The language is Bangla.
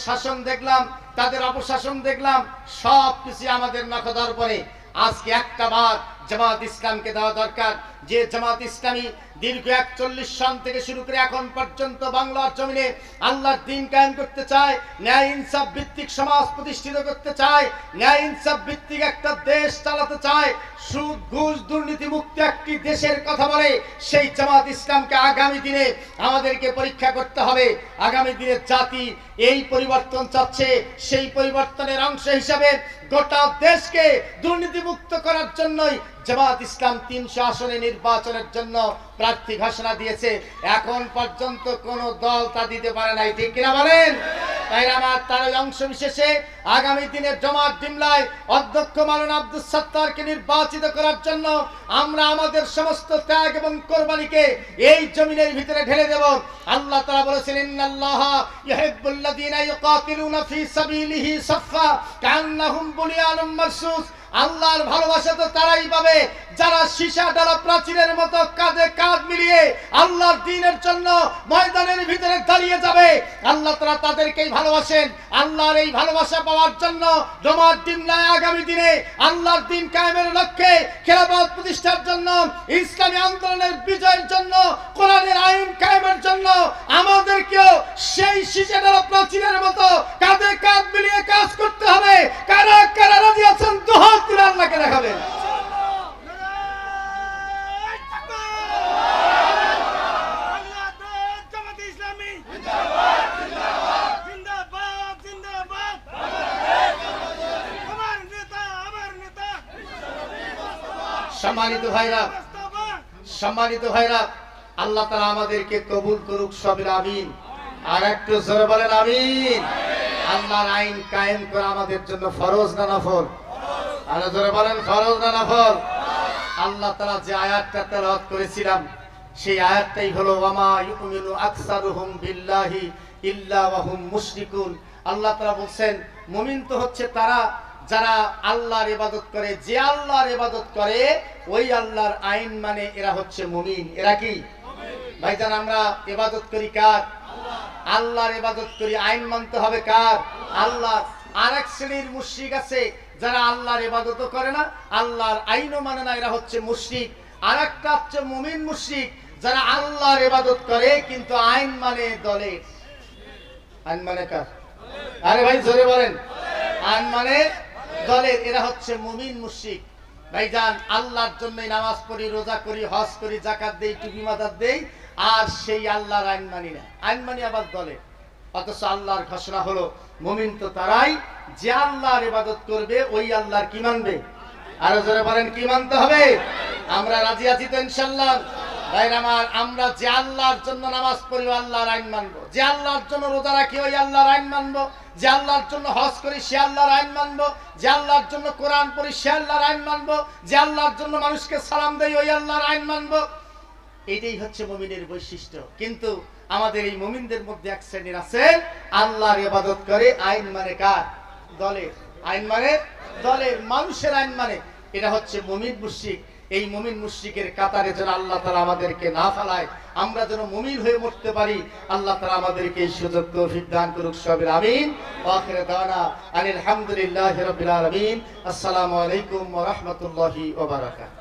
শাসন দেখলাম তাদের অপশাসন দেখলাম সব কিছু আমাদের নখদার পরে আজকে একটা বার জামাত ইসলামকে দেওয়া দরকার। যে জামাত ইসলামী দীর্ঘ একচল্লিশ সন থেকে শুরু করে এখন পর্যন্ত বাংলার জমিনে আল্লাহর দিন কায়েম করতে চায়, ন্যায় ইনসাফ ভিত্তিক সমাজ প্রতিষ্ঠিত করতে চায়, ন্যায় ইনসাফ ভিত্তিক একটা দেশ চালাতে চায়, সুদ, ঘুষ, দুর্নীতি মুক্ত একটি দেশের কথা বলে, সেই জামাত ইসলামকে আগামী দিনে আমাদেরকে পরীক্ষা করতে হবে। আগামী দিনে জাতি এই পরিবর্তন চাচ্ছে, সেই পরিবর্তনের অংশ হিসাবে গোটা দেশকে দুর্নীতিমুক্ত করার জন্যই জামাত ইসলাম তিনশো আসনে নির্বাচনের জন্য প্রার্থী ঘোষণা দিয়েছে। এখন পর্যন্ত কোন দল তা দিতে পারে নাই। ঠিক কিনা বলেন? তাই আমার তার অংশ বিশেষে আগামী দিনে জমাত ডিমলায় অধ্যক্ষ মালন আব্দুল সত্তারকে নির্বাচিত করার জন্য আমরা আমাদের সমস্ত ত্যাগ এবং কোরবানিকে এই জমিনের ভিতরে ঢেলে দেব। আল্লাহ তাআলা বলেছেন আল্লাহর ভালোবাসা তো তারাই পাবে। যারা সীসা ডালা প্রাচীরের মতো কাঁধে কাঁধ মিলিয়ে আল্লাহর দিনের জন্য ময়দানের ভিতরে দাঁড়িয়ে যাবে, আল্লাহ তারা তাদেরকেই ভালোবাসেন। আল্লাহর এই ভালোবাসা পাওয়ার জন্য জমার দিন নয়, আগামী দিনে আল্লাহর দিন কায়েমের লক্ষ্যে খেলাফত প্রতিষ্ঠার জন্য, ইসলামী আন্দোলনের বিজয়ের জন্য, কোরআনের আইন কায়েমের জন্য আমাদেরকেও সেই সীসা ডালা প্রাচীরের মতো কাঁধে কাঁধ মিলিয়ে কাজ করতে হবে কারা কারা রাজি আছেন দুহাত তুলে আল্লাহকে দেখাবেন বাংলাদেশ জামাতে ইসলামী জিন্দাবাদ জিন্দাবাদ আমার নেতা আমার নেতা সম্মানিত ভাইরা সম্মানিত ভাইরা, আল্লাহ তারা আমাদেরকে কবুল করুক, সবের আমিন। আর একটু জোরে বলেন, আমিন। আল্লাহর আইন কায়েম করা আমাদের জন্য ফরজ না নফল? আর জোরে বলেন, ফরজ না নফল? আল্লাহ তারা যে আয়াতটা তেলাওয়াত করেছিলাম, সেই আয়াতটাই হলো, ওয়ামা ইউমিনু আকসারুহুম বিল্লাহি ইল্লা ওয়াহুম মুশরিকুন। আল্লাহ তারা বলছেন, মুমিন তো হচ্ছে তারা যারা আল্লাহর ইবাদত করে, যে আল্লাহর ইবাদত করে, ওই আল্লাহর আইন মানে এরা হচ্ছে মুমিন। এরা কি? ভাইজান, আমরা ইবাদত করি কার? আল্লাহর ইবাদত করি। আইন মানতে হবে কার? আল্লাহ আরেক শ্রেণির মুশরিক আছে, যারা আল্লাহর ইবাদতও করে না, আল্লাহর আইনও মানে না, এরা হচ্ছে মুশরিক। আরেকটা হচ্ছে মুমিন মুশরিক, যারা আল্লাহর ইবাদত করে, কিন্তু আইন মানে দলে। আইন মানে কার? আরে ভাই, জোরে বলেন। আইন মানে দলের এরা হচ্ছে মুমিন মুশরিক। ভাইজান, আল্লাহর জন্যই নামাজ পড়ি, রোজা করি, হজ করি জাকাত দেই, টুপি মাদার দেই, আর সেই আল্লাহর আইন মানি না। আইন মানি আবার দলে অথচ আল্লাহর ঘোষণা হলো, মুমিন তো তারাই যে আল্লাহর ইবাদত করবে, ওই আল্লাহর কি মানবে? আরও জোরে বলেন, কি মানতে হবে? আমরা রাজি আছি তো ইনশাল্লাহ। আমার আল্লাহর জন্য নামাজ আল্লাহর আইন মানবো। আল্লাহর জন্য রোজা রাখি আল্লাহর আইন মানবো। আল্লাহর জন্য হজ আইন মানবো। আল্লাহর জন্য কোরআন আইন মানবো। আল্লাহর জন্য মানুষকে সালাম ওই আল্লাহর আইন মানবো। এটাই হচ্ছে মুমিনের বৈশিষ্ট্য। কিন্তু আমাদের এই মমিনদের মধ্যে এক শ্রেণির আছে, আল্লাহর ইবাদত করে, আইন মানে কার? দলের। আইন মানে দলের, মানুষের আইন মানে। এটা হচ্ছে মুমিন মুশরিক। এই মুমিন মুশ্রিকের কাতারে যেন আল্লাহ তারা আমাদেরকে না ফেলায়, আমরা যেন মুমিন হয়ে মরতে পারি, আল্লাহ তারা আমাদেরকে এই সুযোগ তৌফিক করুক সবের আমিন। দাওয়ানা আলহামদুলিল্লাহি আলামিন। আসসালামু আলাইকুম রাহমাতুল্লাহি বারাকাতুহু।